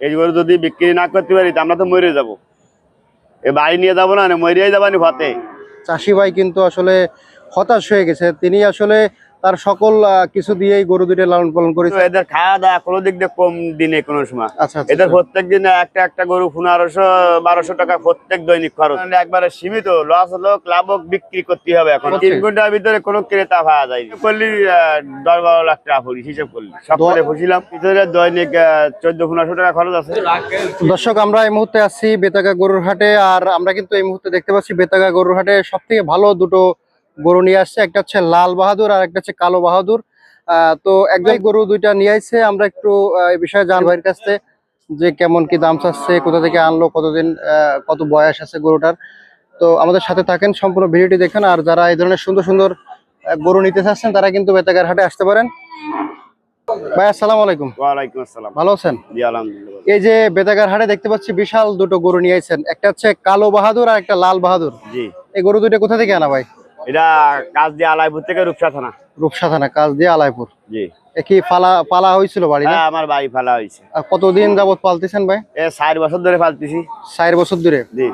এই গরু যদি বিক্রি না করতে পারি আমরা তো মরে যাব। এ বাড়ি নিয়ে যাব না, মরিয়াই যাবানি ভাতে চাষি ভাই কিন্তু আসলে হতাশ হয়ে গেছে। তিনি আসলে তার সকল কিছু দিয়েই গরু দুটো লালন পালন করেছে। এদের খাওয়া দাওয়া কোনো দিক দিয়ে কম দিনে কোনো সময়। আচ্ছা আচ্ছা। এদের প্রত্যেক দিনে একটা একটা গরু পনেরোশো বারোশো টাকা প্রত্যেক দৈনিক খরচ। মানে একবারে সীমিত লস লোক লাভ হোক বিক্রি করতে হবে এখন। তিন ঘণ্টার ভিতরে কোনো ক্রেতা পাওয়া যায় করলি আহ, দশ বারো লাখ টাকা পড়ি হিসেব করলি। সব করে বসিলাম। ভিতরে দৈনিক চোদ্দ পনেরোশো টাকা খরচ আছে। দর্শক আমরা এই মুহূর্তে আছি বেতাগা গরুর হাটে আর আমরা কিন্তু এই মুহূর্তে দেখতে পাচ্ছি বেতাগা গরুর হাটে সব থেকে ভালো দুটো গরু নিয়ে আসছে একটা হচ্ছে লাল বাহাদুর আর একটা হচ্ছে কালো বাহাদুর। আহ, তো একজন গরু দুইটা নিয়ে আসছে আমরা একটু এই বিষয়ে জান ভাইয়ের কাছ যে কেমন কি দাম চাচ্ছে কোথা থেকে আনলো কতদিন কত বয়স আছে গরুটার। তো আমাদের সাথে থাকেন সম্পূর্ণ ভিডিওটি দেখেন আর যারা এই ধরনের সুন্দর সুন্দর গরু নিতে চাচ্ছেন তারা কিন্তু বেতাগার হাটে আসতে পারেন। ভাই আসসালামু আলাইকুম। ওয়ালাইকুম আসসালাম। ভালো আছেন? জি আলহামদুলিল্লাহ। এই যে বেতাগার হাটে দেখতে পাচ্ছি বিশাল দুটো গরু নিয়ে আইছেন একটা হচ্ছে কালো বাহাদুর আর একটা লাল বাহাদুর। জি। এই গরু দুটো কোথা থেকে আনা ভাই? এটা কাজ দিয়ে আলাইপুর থেকে রূপসা থানা। রূপসা থানা কাজ দিয়ে আলাইপুর। জি। এ কি পালা পালা হয়েছিল বাড়ি না? হ্যাঁ আমার বাড়ি ফেলা হয়েছে। কতদিন যাবত পালতেছেন ভাই? এ ষাট বছর ধরে পালতেছি। চার বছর ধরে? জি।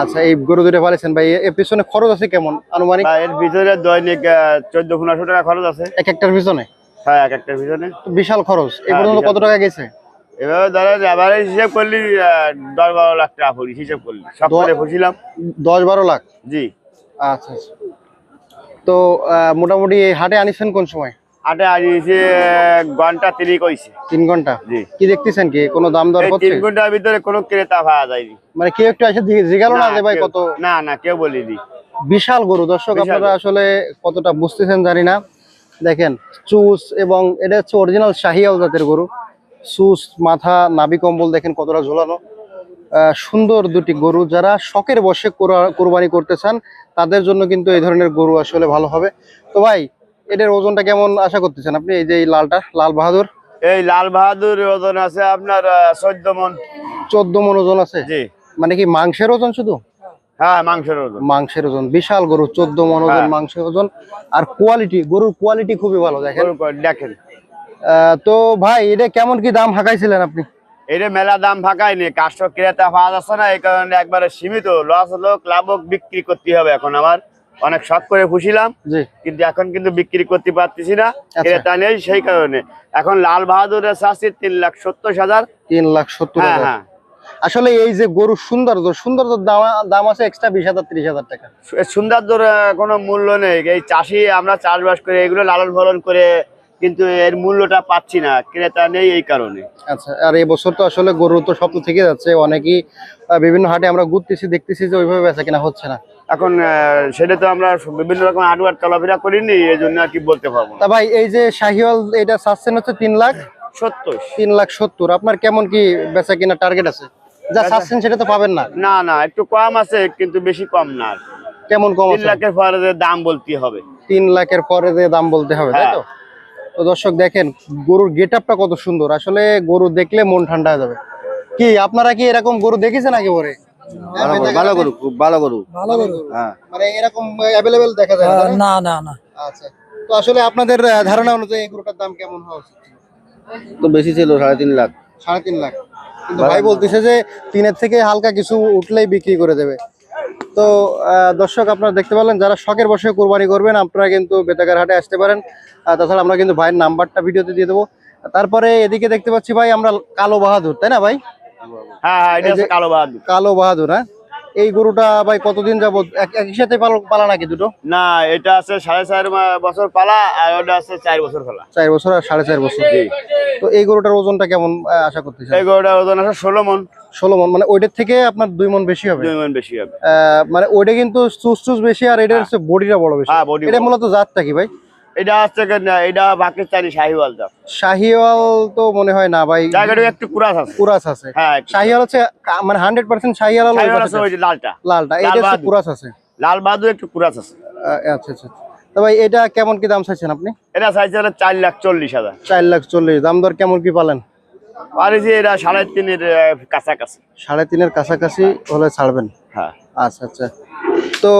আচ্ছা এই গরু দুটো পালিয়েছেন ভাই এর পিছনে খরচ আছে কেমন আনুমানিক? এর ভিতরে দৈনিক চোদ্দ পনেরোশো টাকা খরচ আছে। এক একটার পিছনে? হ্যাঁ এক একটার তো বিশাল খরচ। এই হ্যাঁ, পর্যন্ত কত টাকা গেছে? এভাবে ধরেন এবারে হিসেব করলি দশ বারো লাখ টাকা পড়ি হিসেব করলি। সব করে দশ বারো লাখ? জি। আচ্ছা আচ্ছা। তো মোটামুটি এই হাটে আনিছেন কোন সময়? আটে আনিয়েছে ঘণ্টা তিনি কইছে তিন ঘণ্টা? জি। কি দেখতেছেন কি? কোনো দাম দর করছে তিন ঘণ্টার ভিতরে কোনো ক্রেতা পাওয়া যায়নি। মানে কেউ একটু এসে জি- না যে ভাই কত? না না কেউ বলিনি। বিশাল গরু। দর্শক আপনারা আসলে কতটা বুঝতেছেন জানি না। দেখেন চুস এবং এটা হচ্ছে অরিজিনাল শাহিয়াল জাতের গরু। চুস মাথা নাভি কম্বল দেখেন কতটা ঝোলানো। সুন্দর দুটি গরু যারা শখের বসে কোরা- কোরবানি করতে চান তাদের জন্য কিন্তু এই ধরনের গরু আসলে ভালো হবে। তো ভাই এটার ওজনটা কেমন আশা করতেছেন আপনি? এই যে এই লালটা লাল বাহাদুর? এই লাল বাহাদুর ওজন আছে আপনার চোদ্দ মন। চোদ্দ মন ওজন আছে? জি। মানে কি মাংসের ওজন শুধু? হ্যাঁ মাংসের ওজন। মাংসের ওজন বিশাল গরু চোদ্দ মন ওজন হ্যাঁ। মাংসের ওজন। আর কোয়ালিটি গরুর কোয়ালিটি খুবই ভালো দেখেন। দেখেন। তো ভাই এটা কেমন কি দাম হাঁকাইছিলেন আপনি? এটা মেলা দাম ফাঁকায়নি কাস্টমার ক্রেতা পাওয়া যাচ্ছে না এই কারণে একবারে সীমিত। লস লোক লাভ হোক বিক্রি করতে হবে এখন আমার। অনেক শখ করে জি। কিন্তু এখন কিন্তু বিক্রি করতে পারতেছি না আচ্ছা। ক্রেতা নেই সেই কারণে। এখন লাল বাহাদুরের চাচ্ছি তিন লাখ সত্তর হাজার। তিন লাখ সত্তর হ্যাঁ হ্যাঁ। আসলে এই যে গরু সৌন্দর্য সৌন্দর্য দাম আছে এক্সট্রা বিশ হাজার ত্রিশ হাজার টাকা। এর সৌন্দর্যর কোনো মূল্য নেই। এই চাষি আমরা চাষবাস করে এগুলো লালন পালন করে কিন্তু এর মূল্যটা পাচ্ছি না ক্রেতা নেই এই কারণে। আচ্ছা আর এই বছর তো আসলে গরু তো স্বপ্ন থেকে যাচ্ছে অনেকেই বিভিন্ন হাটে আমরা ঘুরতেছি দেখতেছি যে ওইভাবে বেচা কিনা হচ্ছে না। এখন সেটা তো আমরা বিভিন্ন রকম আডুয়ার চলাফেরা করিনি এই জন্য আর কি বলতে পারব তা ভাই এই যে শাহিওয়াল এটা চাচ্ছেন হচ্ছে তিন লাখ? সত্তর। তিন লাখ সত্তর। আপনার কেমন কি বেচা কিনা টার্গেট আছে? যা চাচ্ছেন সেটা তো পাবেন না। না না একটু কম আছে কিন্তু বেশি কম না কেমন কম তিন লাখের পরে দাম বলতে হবে। তিন লাখের পরে যে দাম বলতে হবে তাই তো? তো দর্শক দেখেন গরুর গেট আপটা কত সুন্দর। আসলে গরু দেখলে মন ঠান্ডা হয়ে যাবে। কি আপনারা কি এরকম গরু দেখেছেন আগে পরে? ভালো গরু খুব ভালো গরু। ভালো গরু। হ্যাঁ। মানে এরকম অ্যাভেলেবেল দেখা যায় না, না? না না না। আচ্ছা। তো আসলে আপনাদের ধারণা অনুযায়ী এই গরুটার দাম কেমন হওয়া উচিত? তো বেশি ছিল সাড়ে তিন লাখ। সাড়ে তিন লাখ। কিন্তু ভাই বলতেছে যে তিনের থেকে হালকা কিছু উঠলেই বিক্রি করে দেবে। তো আহ, দর্শক আপনারা দেখতে পারলেন যারা শখের বসে কোরবানি করবেন আপনারা কিন্তু বেতাগার হাটে আসতে পারেন। তাছাড়া আমরা কিন্তু ভাইয়ের নাম্বারটা ভিডিওতে দিয়ে দেবো। তারপরে এদিকে দেখতে পাচ্ছি ভাই আমরা কালো বাহাদুর তাই না ভাই? হ্যাঁ হ্যাঁ কালো বাহাদুর। কালো বাহাদুর হ্যাঁ? এই গরুটা ভাই কতদিন যাবত এক- একই সাথে পাল- নাকি দুটো? না এটা আছে সাড়ে চার বছর পালা আর ওটা আছে চার বছর পালা। চার বছর আর সাড়ে চার বছর। তো এই গরুটার ওজনটা কেমন আশা করতেছেন? এই গরুটার ওজন আছে ষোলো মন। ষোলো মন মানে ওইটার থেকে আপনার দুই মন বেশি হবে। দুই মন বেশি হবে। মানে ওইটা কিন্তু চুস চুস বেশি আর এটা হচ্ছে বডিটা বড় বেশি। হ্যাঁ এটা মূলত জাতটা কি ভাই? এটা হচ্ছে এটা পাকিস্তানি শাহিওয়াল দাম শাহিওয়াল তো মনে হয় না ভাই। জায়গাটা একটু কুরাস আছে। কুরাস আছে। হ্যাঁ শাহিওয়াল হচ্ছে মানে শাহিওয়াল ওই। লালটা। লালটা। এটা হচ্ছে কুরাস আছে। লাল একটু কুরাস আছে। আচ্ছা আচ্ছা। তো ভাই এটা কেমন কি দাম চাইছেন আপনি? এটা চাইছে হলো চার লাখ চল্লিশ হাজার। চার লাখ চল্লিশ। দাম দর কেমন কি পালেন? আর এই যে এটা সাড়ে তিনের কাছাকাছি। সাড়ে তিনের কাছাকাছি হলে ছাড়বেন? হ্যাঁ। আচ্ছা আচ্ছা। তো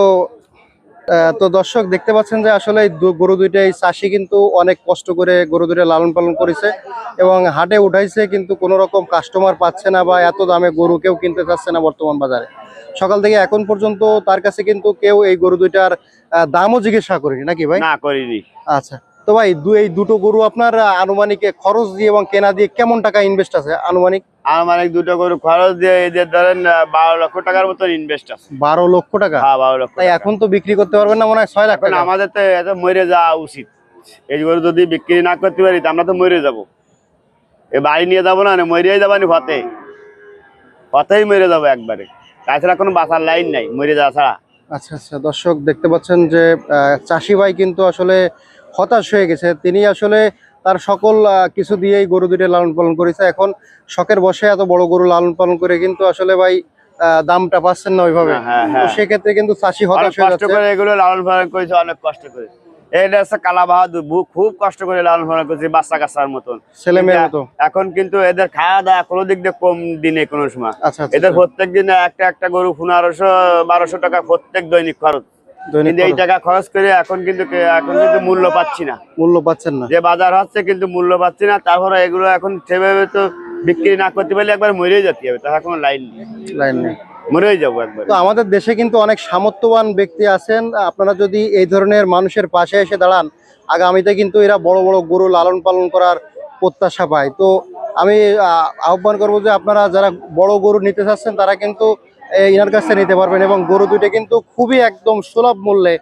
তো দর্শক দেখতে পাচ্ছেন যে আসলে গরু দুইটাই চাষি কিন্তু অনেক কষ্ট করে গরু দুইটা লালন পালন করেছে এবং হাটে উঠাইছে কিন্তু কোনো রকম কাস্টমার পাচ্ছে না বা এত দামে গরু কেউ কিনতে চাচ্ছে না বর্তমান বাজারে। সকাল থেকে এখন পর্যন্ত তার কাছে কিন্তু কেউ এই গরু দুইটার দামও জিজ্ঞাসা করেনি নাকি ভাই? না করিনি। আচ্ছা। তো ভাই এই দুটো গরু আপনার আনুমানিক খরচ দিয়ে এবং কেনা দিয়ে কেমন টাকা ইনভেস্ট আছে? আনুমানিক? আমার মানে দুটো গরু খরচ দিয়ে এদের ধরেন বারো লক্ষ টাকার মতন ইনভেস্ট আছে। বারো লক্ষ টাকা? হ্যাঁ বারো লক্ষ তাই এখন তো বিক্রি করতে পারবেন না মনে হয় ছয় লাখ আমাদের তো এত মরে যাওয়া উচিত। এই গরু যদি বিক্রি না করতে পারি আমরা তো মরে যাব। এ বাড়ি নিয়ে যাব না মরিয়াই যাবানি পথে। পথেই মরে যাব একবারে। তাছাড়া কোনো বাসার লাইন নাই মরে যাওয়া ছাড়া। আচ্ছা আচ্ছা। দর্শক দেখতে পাচ্ছেন যে চাষি ভাই কিন্তু আসলে হতাশ হয়ে গেছে। তিনি আসলে তার সকল কিছু দিয়েই গরু দুটো লালন পালন করেছে। এখন শখের বসে এত বড় গরু লালন পালন করে কিন্তু আসলে ভাই দামটা পাচ্ছেন না ওইভাবে। হ্যাঁ, তো হ্যাঁ। সেক্ষেত্রে কিন্তু চাষি হতাশ হয়ে কষ্ট যাচ্ছে। এগুলো লালন পালন করেছে অনেক কষ্ট করে। এটা হচ্ছে কালা বাহাদুর খুব কষ্ট করে লালন পালন করেছে বাচ্চা কাচ্চার মতন। ছেলে মেয়ের মতো। এখন কিন্তু এদের খাওয়া দাওয়া কোনো দিক দিয়ে কম দিনে কোনো সময়। আচ্ছা আচ্ছা এদের প্রত্যেক দিনে একটা একটা গরু পনেরোশো বারোশো টাকা প্রত্যেক দৈনিক খরচ। কিন্তু এই টাকা খরচ করে এখন কিন্তু এখন কিন্তু মূল্য পাচ্ছি না। মূল্য পাচ্ছেন না। যে বাজার হচ্ছে কিন্তু মূল্য পাচ্ছি না তারপরে এগুলো এখন সেভাবে তো বিক্রি না করতে পারলে একবার মরেই যেতে হবে তার কোনো লাইন নেই। লাইন নেই। মরেই যাব একবার। তো আমাদের দেশে কিন্তু অনেক সামর্থ্যবান ব্যক্তি আছেন। আপনারা যদি এই ধরনের মানুষের পাশে এসে দাঁড়ান আগামীতে কিন্তু এরা বড় বড় গরু লালন পালন করার প্রত্যাশা পায়। তো আমি আহ্বান করব যে আপনারা যারা বড় গরু নিতে চাচ্ছেন তারা কিন্তু ইনার কাছ নিতে পারবেন এবং গরু দুইটা কিন্তু খুবই একদম সুলভ মূল্যে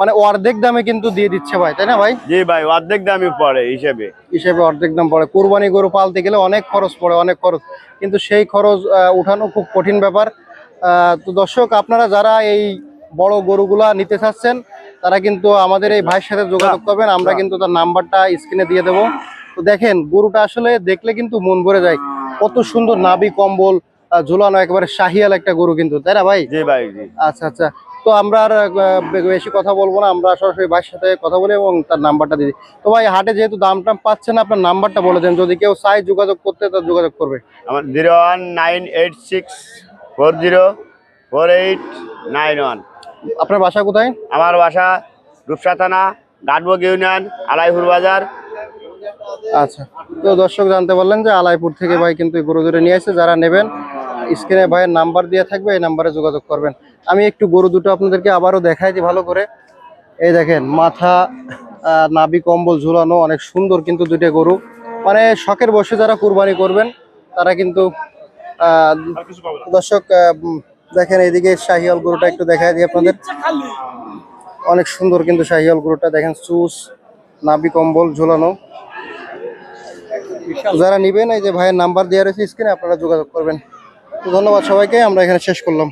মানে অর্ধেক দামে কিন্তু দিয়ে দিচ্ছে ভাই তাই না ভাই? জি ভাই অর্ধেক দামই পড়ে হিসেবে। হিসেবে অর্ধেক দাম পড়ে। কোরবানি গরু পালতে গেলে অনেক খরচ পড়ে অনেক খরচ। কিন্তু সেই খরচ উঠানো খুব কঠিন ব্যাপার। তো দর্শক আপনারা যারা এই বড় গরুগুলা নিতে চাচ্ছেন তারা কিন্তু আমাদের এই ভাইয়ের সাথে যোগাযোগ করবেন। আমরা কিন্তু তার নাম্বারটা স্ক্রিনে দিয়ে দেবো। তো দেখেন গরুটা আসলে দেখলে কিন্তু মন ভরে যায়। কত সুন্দর নাবি কম্বল ঝুলানো একেবারে শাহিয়াল একটা গরু কিন্তু তাই না ভাই? জি ভাই জি। আচ্ছা আচ্ছা। তো আমরা আর বেশি কথা বলব না আমরা সরাসরি ভাইয়ের সাথে কথা বলি এবং তার নাম্বারটা দিই। তো ভাই হাটে যেহেতু দাম টাম পাচ্ছেন আপনার নাম্বারটা বলে দেন। যদি কেউ চাই যোগাযোগ করতে তার যোগাযোগ করবে। আমার zero one nine eight six four zero four eight nine one. আপনার বাসা কোথায়? আমার বাসা রূপসা থানা গাটবগ ইউনিয়ন আলাইপুর বাজার। আচ্ছা। তো দর্শক জানতে পারলেন যে আলাইপুর থেকে ভাই কিন্তু গরু দুটো নিয়ে এসে যারা নেবেন স্ক্রিনে ভাইয়ের নাম্বার দিয়ে থাকবে, এই নাম্বারে যোগাযোগ করবেন। আমি একটু গরু দুটো আপনাদেরকে আবারও দেখাই দিই ভালো করে। এই দেখেন, মাথা নাভি কম্বল ঝুলানো, অনেক সুন্দর কিন্তু দুইটা গরু। মানে শখের বসে যারা কুরবানি করবেন, তারা কিন্তু দর্শক দেখেন এইদিকে শাহিয়াল গরুটা একটু দেখাই দিই আপনাদের। অনেক সুন্দর কিন্তু শাহিয়াল গরুটা, দেখেন চুস, নাভি কম্বল ঝুলানো। যারা নিবেন, এই যে ভাইয়ের নাম্বার দেওয়া রয়েছে স্ক্রিনে, আপনারা যোগাযোগ করবেন। তো ধন্যবাদ সবাইকে আমরা এখানে শেষ করলাম।